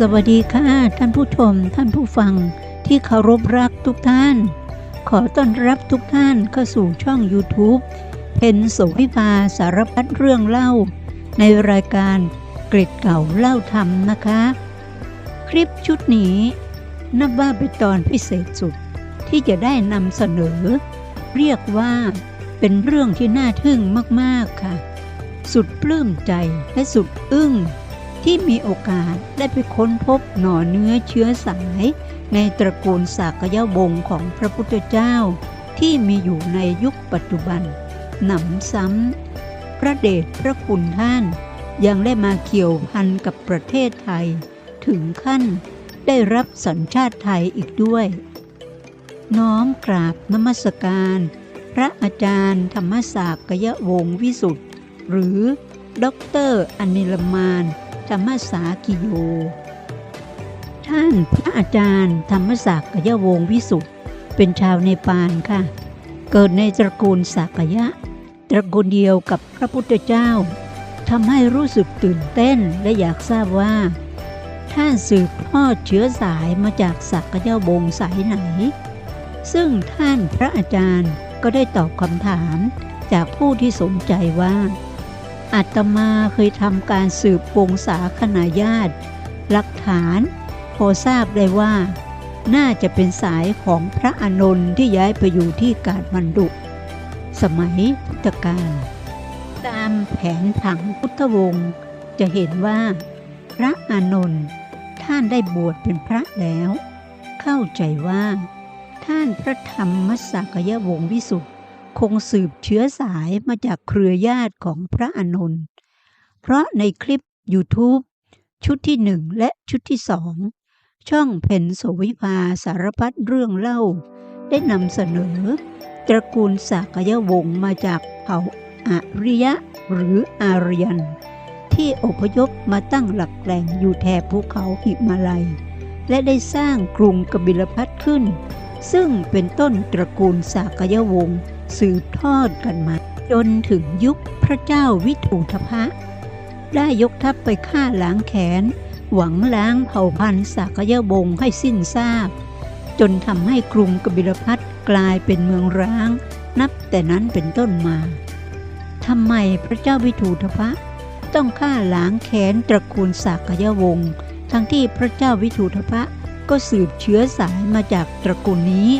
สวัสดีค่ะท่านผู้ชมท่านผู้ฟังที่เคารพรักทุกท่าน ขอต้อนรับทุกท่านเข้าสู่ช่อง YouTube เพนโสวิภาสารพัดเรื่องเล่า ในรายการเกร็ดเก่าเล่าธรรมนะคะ คลิปชุดนี้นับว่าเป็นตอนพิเศษสุดที่จะได้นำเสนอ เรียกว่าเป็นเรื่องที่น่าทึ่งมาก ๆ ค่ะ สุดปลื้มใจและสุดอึ้ง ที่มีโอกาสได้ไปค้นพบหน่อเนื้อเชื้อสาย ในตระกูลสากยวงศ์ของพระพุทธเจ้า ที่มีอยู่ในยุคปัจจุบัน หนำซ้ำ พระเดชพระคุณท่าน ยังได้มาเกี่ยวพันกับประเทศไทย ถึงขั้นได้รับสัญชาติไทยอีกด้วย น้อมกราบนมัสการ พระอาจารย์ธรรมศาสตร์กยวงศ์วิสุทธ์หรือด็อกเตอร์อนิลมาน ธรรมสากิโย ท่านพระอาจารย์ธรรมศักดิ์กยวงวิสุทธ์เป็นชาวเนปาลค่ะ เกิดในตระกูลสากยะ ตระกูลเดียวกับพระพุทธเจ้าทำให้รู้สึกตื่นเต้นและอยากทราบว่า ท่านสืบทอดเชื้อสายมาจากสักยะวงศ์สายไหน ซึ่งท่านพระอาจารย์ก็ได้ตอบคำถามจากผู้ที่สนใจว่า อาตมาเคยทำการสืบวงศาคณาญาติ หลักฐาน พอทราบได้ว่า น่าจะเป็นสายของพระอานนท์ที่ย้ายไปอยู่ที่กาดมันดุ สมัยพุทธกาลตามแผนผังพุทธวงศ์จะเห็นว่า พระอานนท์ท่านได้บวชเป็นพระแล้ว เข้าใจว่า ท่านพระธรรมมัสักยวงศ์วิสุทธ คงสืบเชื้อสายมาจากเครือญาติของพระอานนท์เพราะในคลิป YouTube ชุดที่หนึ่งและชุดที่สองช่องเพนโสวิภาสารพัดเรื่องเล่า ได้นำเสนอ ตระกูลสากยวงศ์มาจากเผ่าอาริยะหรืออารยันที่อพยพมาตั้งหลักแหล่งอยู่แถบภูเขาหิมาลัย และได้สร้างกรุงกบิลพัทขึ้น ซึ่งเป็นต้นตระกูลสากยวงศ์ สืบทอดกันมา จนถึงยุคพระเจ้าวิถูทพะ ได้ยกทัพไปฆ่าล้างแขน หวังล้างเผ่าพันธุ์สากยวงให้สิ้นซากจนทำให้กรุงกบิลพัทกลายเป็นเมืองร้าง นับแต่นั้นเป็นต้นมาทำไมพระเจ้าวิถูทพะ ต้องฆ่าล้างแขนตระกูลสากยวงศ์ทั้งที่พระเจ้าวิถูทพะก็สืบเชื้อสายมาจากตระกูลนี้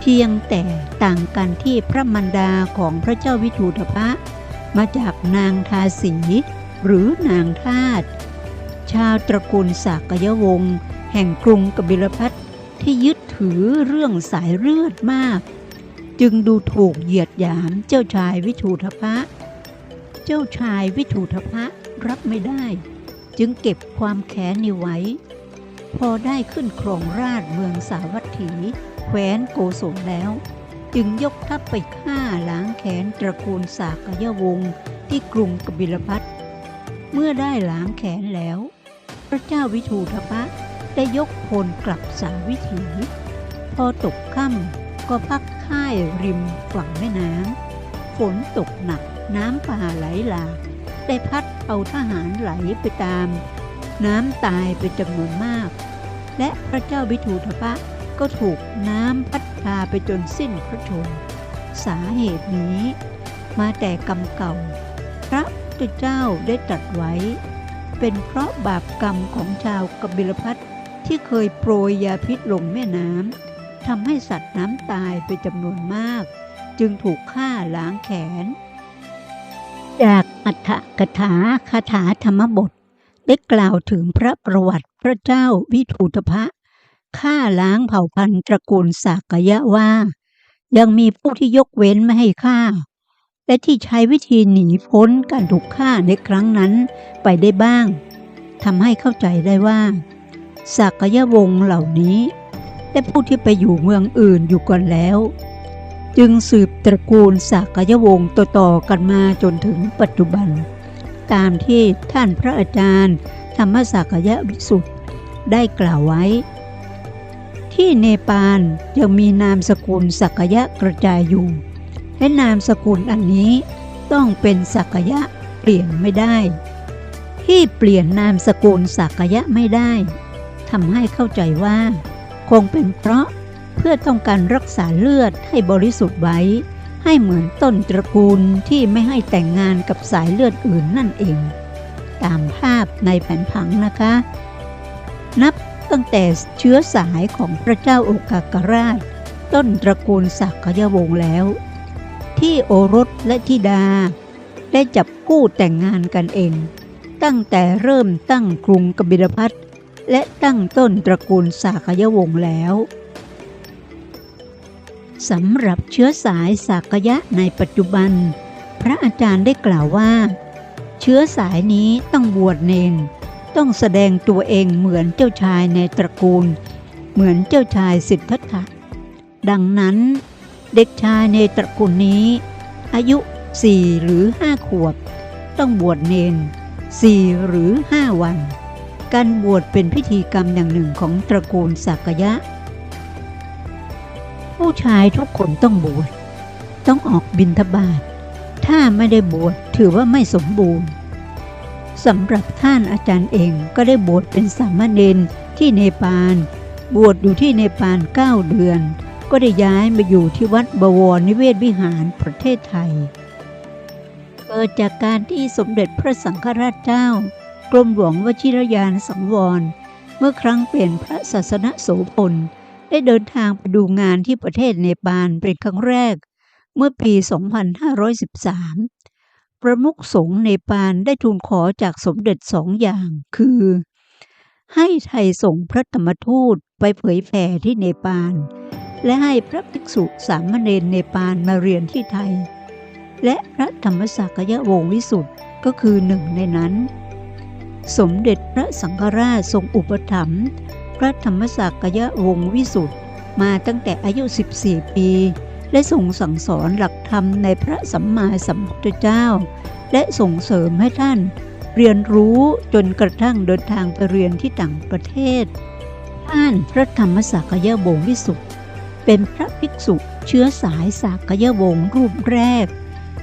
เพียงแต่ต่างกันที่พระมันดาของพระเจ้าวิถูทพะ มาจากนางทาสีหรือนางทาตชาวตระกูลสากยวงศ์แห่งกรุงกบิลพัทที่ยึดถือเรื่องสายเลือดมาก จึงดูถูกเหยียดหยามเจ้าชายวิถูทพะ เจ้าชายวิถูทพะรับไม่ได้ จึงเก็บความแค้นนี้ไว้ พอได้ขึ้นครองราชเมืองสาวัตถี แคว้นโกศลแล้ว จึงยกทัพไปฆ่าล้างแค้นตระกูลสากยวงศ์ที่กรุงกบิลพัทเมื่อได้ล้างแค้นแล้ว พระเจ้าวิทูธพะได้ยกพลกลับสาวิถี พอตกค่ำก็พักค่ายริมฝั่งแม่น้ำฝนตกหนักน้ำป่าไหลหลากได้พัดเอาทหารไหลไปตาม น้ำตายเป็นจำนวนมาก และพระเจ้าวิทูธพะ ก็ถูกน้ำพัดพาไปจนสิ้นพระชนม์สาเหตุนี้มาแต่กรรมเก่า พระพุทธเจ้าได้ตรัสไว้ เป็นเพราะบาปกรรมของชาวกบิลพัทที่เคยโปรยยาพิษลงแม่น้ำทำให้สัตว์น้ำตายเป็นจำนวนมาก จึงถูกฆ่าล้างแขน จากอัฏฐกถาคาถาธรรมบท ได้กล่าวถึงพระประวัติพระเจ้าวิทูตภะ ฆ่าล้างเผ่าพันธุ์ตระกูลสากยะว่า ยังมีผู้ที่ยกเว้นไม่ให้ฆ่า และที่ใช้วิธีหนีพ้นการถูกฆ่าในครั้งนั้นไปได้บ้างทำให้เข้าใจได้ว่าสากยวงศ์เหล่านี้ และผู้ที่ไปอยู่เมืองอื่นอยู่ก่อนแล้ว จึงสืบตระกูลสากยวงศ์ต่อๆกันมาจนถึงปัจจุบัน ตามที่ท่านพระอาจารย์ ธรรมสากยะวิสุทธ์ได้กล่าวไว้ ที่เนปาลยังมีนามสกุลสักยะกระจายอยู่ และนามสกุลอันนี้ต้องเป็นสักยะเปลี่ยนไม่ได้ ที่เปลี่ยนนามสกุลสักยะไม่ได้ทำให้เข้าใจว่า คงเป็นเพราะเพื่อต้องการรักษาเลือดให้บริสุทธิ์ไว้ ให้เหมือนต้นตระกูลที่ไม่ให้แต่งงานกับสายเลือดอื่นนั่นเอง ตามภาพในแผนผังนะคะ นับ ตั้งแต่เชื้อสายของพระเจ้าโอกากราช ต้นตระกูลสักยวงศ์แล้ว ที่โอรสและธิดา ได้จับคู่แต่งงานกันเอง ตั้งแต่เริ่มตั้งกรุงกบิลพัทและตั้งต้นตระกูลสากยวงศ์แล้วสำหรับเชื้อสายสากยะในปัจจุบัน พระอาจารย์ได้กล่าวว่า เชื้อสายนี้ต้องบวชเนน ต้องแสดงตัวเองเหมือนเจ้าชายในตระกูล เหมือนเจ้าชายสิทธัตถะ ดังนั้น เด็กชายในตระกูลนี้ อายุสี่หรือห้าขวบ ต้องบวชเนนสี่หรือห้าวัน การบวชเป็นพิธีกรรมอย่างหนึ่งของตระกูลสักยะ ผู้ชายทุกคนต้องบวช ต้องออกบิณฑบาตถ้าไม่ได้บวชถือว่าไม่สมบูรณ์ สำหรับท่านอาจารย์เองก็ได้บวชเป็นสามเณรที่เนปาล บวชอยู่ที่เนปาล9เดือน ก็ได้ย้ายมาอยู่ที่วัดบวรนิเวศวิหารประเทศไทย เกิดจากการที่สมเด็จพระสังฆราชเจ้ากรมหลวงวชิรยานสังวร เมื่อครั้งเป็นพระศาสนโสพลได้เดินทางไปดูงานที่ประเทศเนปาลเป็นครั้งแรก เมื่อปี 2513 ประมุขสงฆ์เนปาลได้ทูลขอจากสมเด็จสองอย่าง คือ ให้ไทยส่งพระธรรมทูตไปเผยแผ่ที่เนปาล และให้พระภิกษุสามเณรเนปาลมาเรียนที่ไทย และพระธรรมสักยวงวิสุทธ์ก็คือหนึ่งในนั้น สมเด็จพระสังฆราชทรงอุปถัมภ์พระธรรมสักยวงวิสุทธ์มาตั้งแต่อายุ 14 ปี และส่งสั่งสอนหลักธรรมในพระสัมมาสัมพุทธเจ้า และส่งเสริมให้ท่าน เรียนรู้จนกระทั่งเดินทางไปเรียนที่ต่างประเทศ ท่านพระธรรมสักยวงศ์วิสุทธ์เป็นพระภิกษุเชื้อสายสักยวงศ์รูปแรก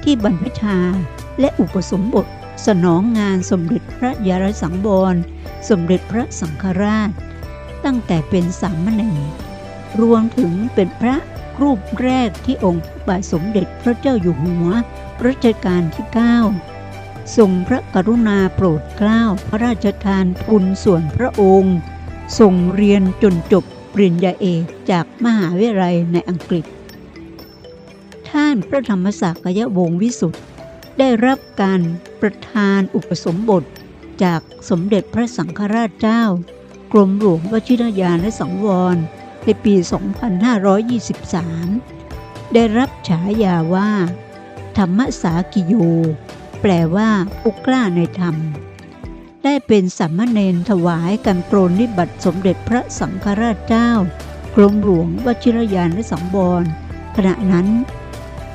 ที่บรรพชาและอุปสมบทสนองงานสมเด็จพระยารสังวรสมเด็จพระสังฆราช ตั้งแต่เป็นสามเณรรวมถึงเป็นพระ รูปแรกที่องค์พระบาทสมเด็จพระเจ้าอยู่หัวรัชกาลที่ 9 ทรงพระกรุณาโปรดเกล้าพระราชทานทุนส่วนพระองค์ทรงเรียนจนจบปริญญาเอกจากมหาวิทยาลัยในอังกฤษ ท่านพระธรรมสักยวงศ์วิสุทธ์ได้รับการประทานอุปสมบทจากสมเด็จพระสังฆราชเจ้า กรมหลวงวชิรยานและสังวร ในปี 2523 ได้รับฉายาว่า ธรรมสากิโย แปลว่าผู้กล้าในธรรม ได้เป็นสัมมเนนถวายการโปรนนิบัติสมเด็จพระสังฆราชเจ้ากรมหลวงวชิรยานสังวรขณะนั้น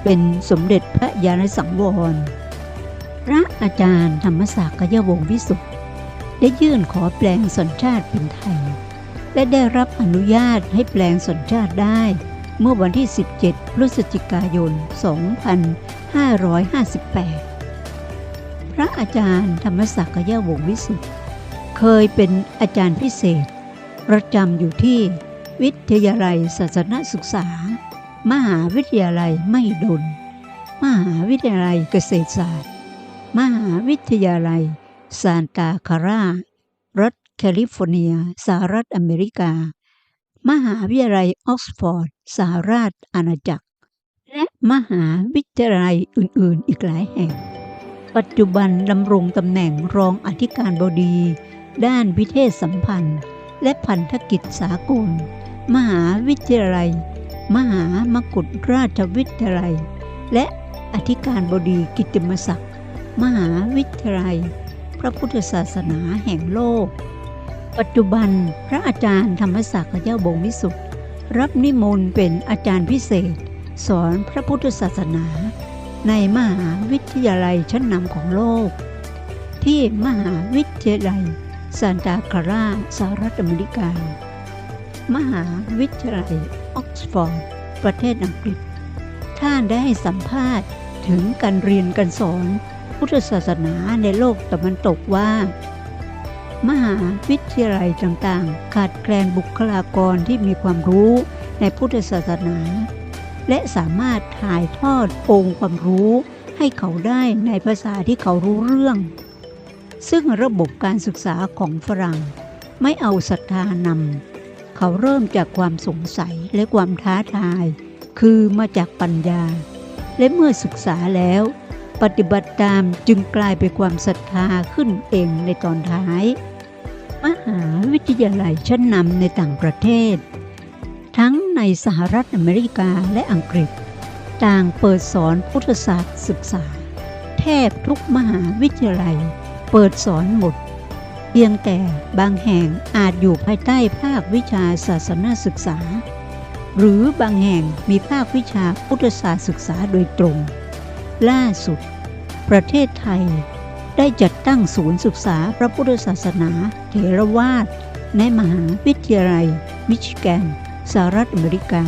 เป็นสมเด็จพระยาณสังวร พระอาจารย์ธรรมศักยวงวิสุทธ์ได้ยื่นขอแปลงสัญชาติเป็นไทย และได้รับอนุญาตให้แปลงสัญชาติได้ เมื่อวันที่ 17 พฤศจิกายน 2558 พระอาจารย์ธรรมศักยวงศ์วิสุทธ์เคยเป็นอาจารย์พิเศษ ประจำอยู่ที่วิทยาลัยศาสนศึกษา มหาวิทยาลัยไม่ดล มหาวิทยาลัยเกษตรศาสตร์ มหาวิทยาลัยซานตาคารา รัฐ แคลิฟอร์เนีย สหรัฐอเมริกา มหาวิทยาลัยออกซฟอร์ด สหราชอาณาจักร และมหาวิทยาลัยอื่น ๆ อีกหลายแห่ง ปัจจุบันดำรงตำแหน่งรองอธิการบดี ด้านวิเทศสัมพันธ์ และพันธกิจสากล มหาวิทยาลัย มหามกุฎราชวิทยาลัย และอธิการบดีกิตติมศักดิ์ มหาวิทยาลัย พระพุทธศาสนาแห่งโลก ปัจจุบันพระอาจารย์ธรรมศักดิ์เจ้าบงวิสุทธ์รับนิมนต์เป็นอาจารย์พิเศษ สอนพระพุทธศาสนา ในมหาวิทยาลัยชั้นนำของโลก ที่มหาวิทยาลัยซานตาคาราสหรัฐอเมริกา มหาวิทยาลัยออกซฟอร์ดประเทศอังกฤษ ท่านได้ให้สัมภาษณ์ถึงการเรียนการสอนพุทธศาสนาในโลกตะวันตกว่า มหาวิทยาลัยต่างๆ ขาดแคลนบุคลากรที่มีความรู้ในพุทธศาสนา และสามารถถ่ายทอดองค์ความรู้ให้เขาได้ในภาษาที่เขารู้เรื่อง ซึ่งระบบการศึกษาของฝรั่ง ไม่เอาศรัทธานำเขาเริ่มจากความสงสัยและความท้าทาย คือมาจากปัญญา และเมื่อศึกษาแล้วปฏิบัติตามจึงกลายเป็นความศรัทธาขึ้นเองในตอนท้าย มหาวิทยาลัยชั้นนำในต่างประเทศ ทั้งในสหรัฐอเมริกาและอังกฤษ ต่างเปิดสอนพุทธศาสตร์ศึกษา แทบทุกมหาวิทยาลัย เปิดสอนหมด เพียงแต่บางแห่งอาจอยู่ภายใต้ภาควิชาศาสนาศึกษา หรือบางแห่งมีภาควิชาพุทธศาสตร์ศึกษาโดยตรง ล่าสุด ประเทศไทยได้จัดตั้งศูนย์ศึกษาพระพุทธศาสนา เถรวาทในมหาวิทยาลัย มิชิแกน สหรัฐอเมริกา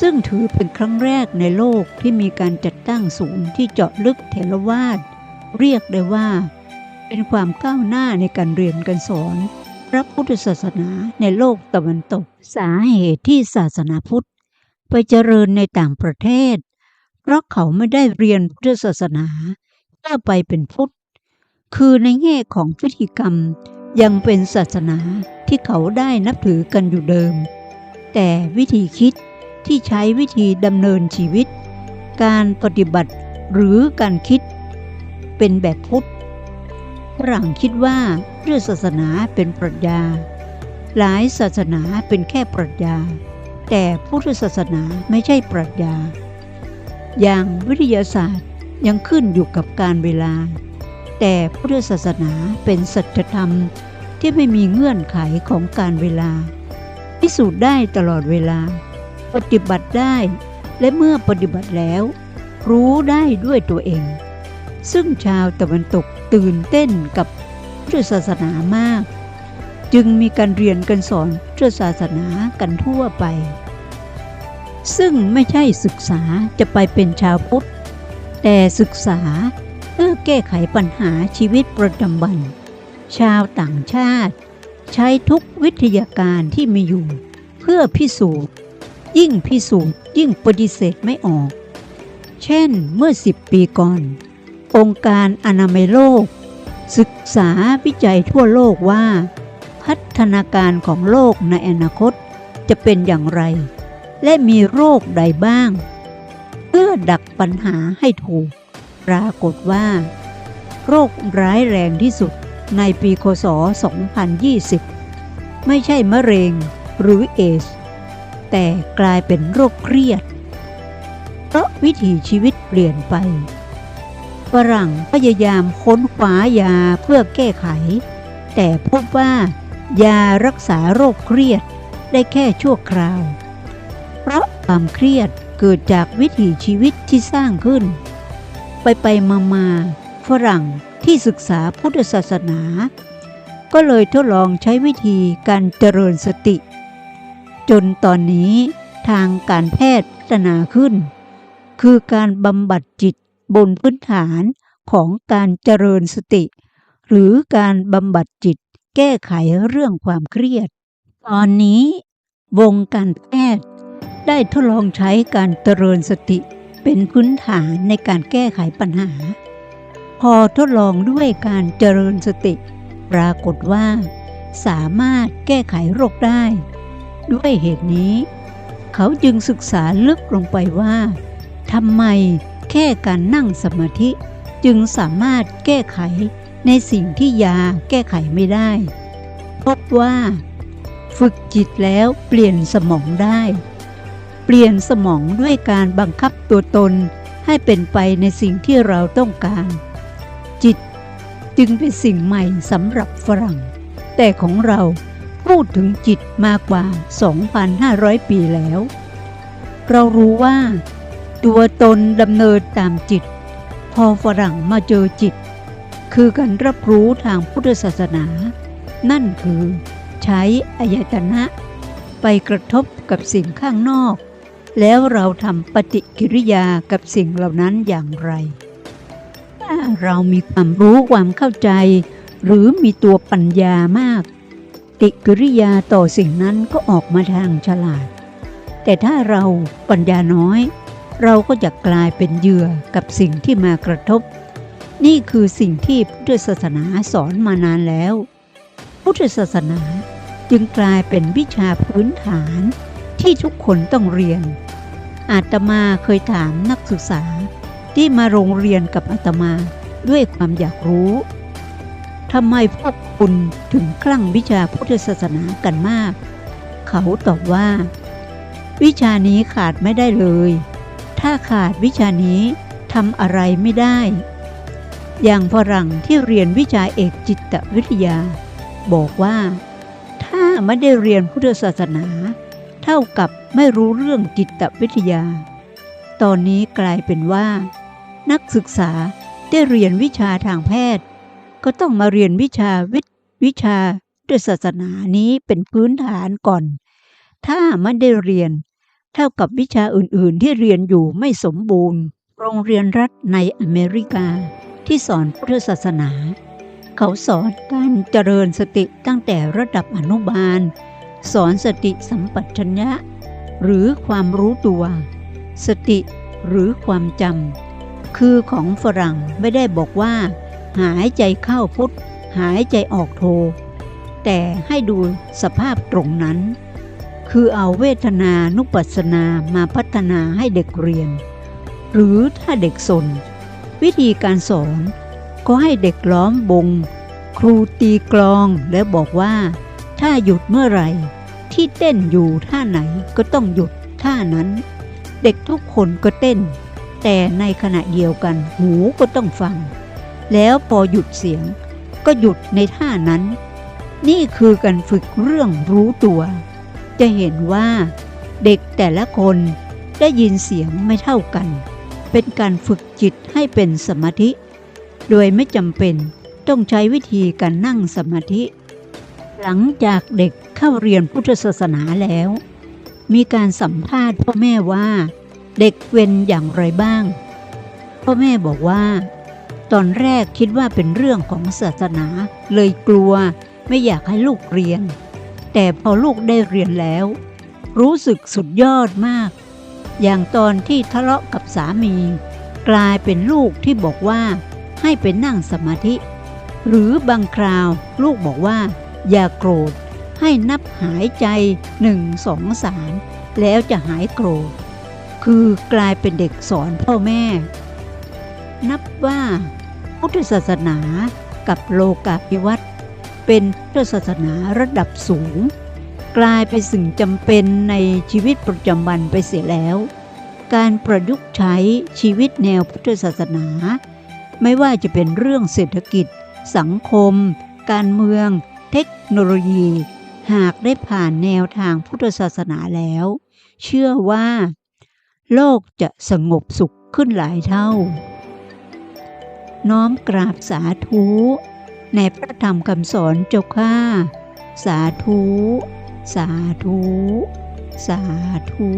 ซึ่งถือเป็นครั้งแรกในโลกที่มีการจัดตั้งศูนย์ที่เจาะลึกเถรวาทเรียกได้ว่า เป็นความก้าวหน้าในการเรียนการสอน พระพุทธศาสนาในโลกตะวันตกสาเหตุที่ศาสนาพุทธ ไปเจริญในต่างประเทศ เพราะเขาไม่ได้เรียนพุทธศาสนาถ้าไปเป็นพุทธ คือในแง่ของพิธีกรรมยังเป็นศาสนาที่เขาได้นับถือกันอยู่เดิม แต่วิธีคิดที่ใช้วิธีดำเนินชีวิต การปฏิบัติหรือการคิด เป็นแบบพุทธฝรั่งคิดว่าเรื่องศาสนาเป็นปรัชญา หลายศาสนาเป็นแค่ปรัชญา แต่พุทธศาสนาไม่ใช่ปรัชญา อย่างวิทยาศาสตร์ยังขึ้นอยู่กับการเวลา แต่พุทธศาสนาเป็นสัจธรรมที่ไม่มีเงื่อนไขของการเวลา พิสูจน์ได้ตลอดเวลา ปฏิบัติได้ และเมื่อปฏิบัติแล้ว รู้ได้ด้วยตัวเอง ซึ่งชาวตะวันตกตื่นเต้นกับพุทธศาสนามาก จึงมีการเรียนกันสอนพุทธศาสนากันทั่วไป ซึ่งไม่ใช่ศึกษาจะไปเป็นชาวพุทธ แต่ศึกษา พื่อแก้ไขปัญหาชีวิตประจำวัน ชาวต่างชาติ ใช้ทุกวิทยาการที่มีอยู่ เพื่อพิสูจน์ ยิ่งพิสูจน์ยิ่งปฏิเสธไม่ออก เช่นเมื่อสิบปีก่อน องค์การอนามัยโลก ศึกษาวิจัยทั่วโลกว่า พัฒนาการของโลกในอนาคตจะเป็นอย่างไร และมีโรคใดบ้าง เพื่อดักปัญหาให้ถูก รากฏว่า โรคร้ายแรงที่สุดในปีคศ 2020 ไม่ใช่มะเร็งหรือเอส แต่กลายเป็นโรคเครียด เพราะวิถีชีวิตเปลี่ยนไป ฝรั่งพยายามค้นคว้ายาเพื่อแก้ไข แต่พบว่ายารักษาโรคเครียดได้แค่ชั่วคราว เพราะความเครียดเกิดจากวิถีชีวิตที่สร้างขึ้น ไปไปมามาฝรั่งที่ศึกษาพุทธศาสนา ก็เลยทดลองใช้วิธีการเจริญสติ จนตอนนี้ทางการแพทย์พัฒนาขึ้น คือการบำบัดจิตบนพื้นฐานของการเจริญสติ หรือการบำบัดจิตแก้ไขเรื่องความเครียด ตอนนี้วงการแพทย์ได้ทดลองใช้การเจริญสติ เป็นพื้นฐานในการแก้ไขปัญหา พอทดลองด้วยการเจริญสติ ปรากฏว่า สามารถแก้ไขโรคได้ ด้วยเหตุนี้ เขาจึงศึกษาลึกลงไปว่าทำไมแค่การนั่งสมาธิจึงสามารถแก้ไขในสิ่งที่ยาแก้ไขไม่ได้ พบว่า ฝึกจิตแล้วเปลี่ยนสมองได้ ปลี่ยนสมองด้วยการบังคับตัวตนให้เป็นไปในสิ่งที่เราต้องการ จิตจึงเป็นสิ่งใหม่สำหรับฝรั่ง แต่ของเราพูดถึงจิตมากกว่า 2,500 ปีแล้ว เรารู้ว่า ตัวตนดำเนินตามจิต พอฝรั่งมาเจอจิต คือการรับรู้ทางพุทธศาสนา นั่นคือใช้อายตนะไปกระทบกับสิ่งข้างนอก แล้วเราทำปฏิกิริยากับสิ่งเหล่านั้นอย่างไรกเรามีความรู้ความเข้าใจ หรือมีตัวปัญญามาก ติกิริยาต่อสิ่งนั้นก็ออกมาทางฉลาด แต่ถ้าเราปัญญาน้อย เราก็จะกลายเป็นเหยื่อกับสิ่งที่มากระทบ นี่คือสิ่งที่พุทธศาสนาสอนมานานแล้ว พุทธศาสนาจึงกลายเป็นวิชาพื้นฐาน ที่ทุกคนต้องเรียน อาตมาเคยถามนักศึกษาที่มาโรงเรียนกับอาตมาด้วยความอยากรู้ทำไมพวกคุณถึงคลั่งวิชาพุทธศาสนากันมาก เขาตอบว่า วิชานี้ขาดไม่ได้เลย ถ้าขาดวิชานี้ทำอะไรไม่ได้ อย่างฝรั่งที่เรียนวิชาเอกจิตวิทยา บอกว่า ถ้าไม่ได้เรียนพุทธศาสนา ท่ากับไม่รู้เรื่องจิตวิทยา ตอนนี้กลายเป็นว่า นักศึกษาได้เรียนวิชาทางแพทย์ ก็ต้องมาเรียนวิชาวิทวิชาด้วยศาสนานี้เป็นพื้นฐานก่อน ถ้าไม่ได้เรียน เท่ากับวิชาอื่นๆที่เรียนอยู่ไม่สมบูรณ์ โรงเรียนรัฐในอเมริกาที่สอนพุทธศาสนา เขาสอนการเจริญสติตั้งแต่ระดับอนุบาล สอนสติสัมปชัญญะ หรือความรู้ตัว สติหรือความจำคือของฝรั่งไม่ได้บอกว่า หายใจเข้าพุทธหายใจออกโท แต่ให้ดูสภาพตรงนั้น คือเอาเวทนานุปัสสนามาพัฒนาให้เด็กเรียน หรือถ้าเด็กสน วิธีการสอน ก็ให้เด็กล้อมบง ครูตีกลองและบอกว่า ถ้าหยุดเมื่อไหร่ ที่เต้นอยู่ท่าไหนก็ต้องหยุดท่านั้น เด็กทุกคนก็เต้น แต่ในขณะเดียวกันหูก็ต้องฟัง แล้วพอหยุดเสียง ก็หยุดในท่านั้น นี่คือการฝึกเรื่องรู้ตัว จะเห็นว่า เด็กแต่ละคนได้ยินเสียงไม่เท่ากัน เป็นการฝึกจิตให้เป็นสมาธิ โดยไม่จำเป็นต้องใช้วิธีการนั่งสมาธิ หลังจากเด็กเข้าเรียนพุทธศาสนาแล้ว มีการสัมภาษณ์พ่อแม่ว่า เด็กเวนอย่างไรบ้าง พ่อแม่บอกว่า ตอนแรกคิดว่าเป็นเรื่องของศาสนา เลยกลัวไม่อยากให้ลูกเรียน แต่พอลูกได้เรียนแล้ว รู้สึกสุดยอดมาก อย่างตอนที่ทะเลาะกับสามี กลายเป็นลูกที่บอกว่า ให้ไปนั่งสมาธิ หรือบางคราวลูกบอกว่า อย่าโกรธ ให้นับหายใจหนึ่งสองสามแล้วจะหายโกรธ คือกลายเป็นเด็กสอนพ่อแม่ นับว่าพุทธศาสนากับโลกาภิวัตน์เป็นพุทธศาสนาระดับสูง กลายเป็นสิ่งจำเป็นในชีวิตประจำวันไปเสียแล้ว การประยุกต์ใช้ชีวิตแนวพุทธศาสนา ไม่ว่าจะเป็นเรื่องเศรษฐกิจ สังคม การเมือง โนโลยี หากได้ผ่านแนวทางพุทธศาสนาแล้ว เชื่อว่า โลกจะสงบสุขขึ้นหลายเท่า น้อมกราบสาธุในพระธรรมคำสอนเจ้าข้าสาธุ สาธุ สาธุ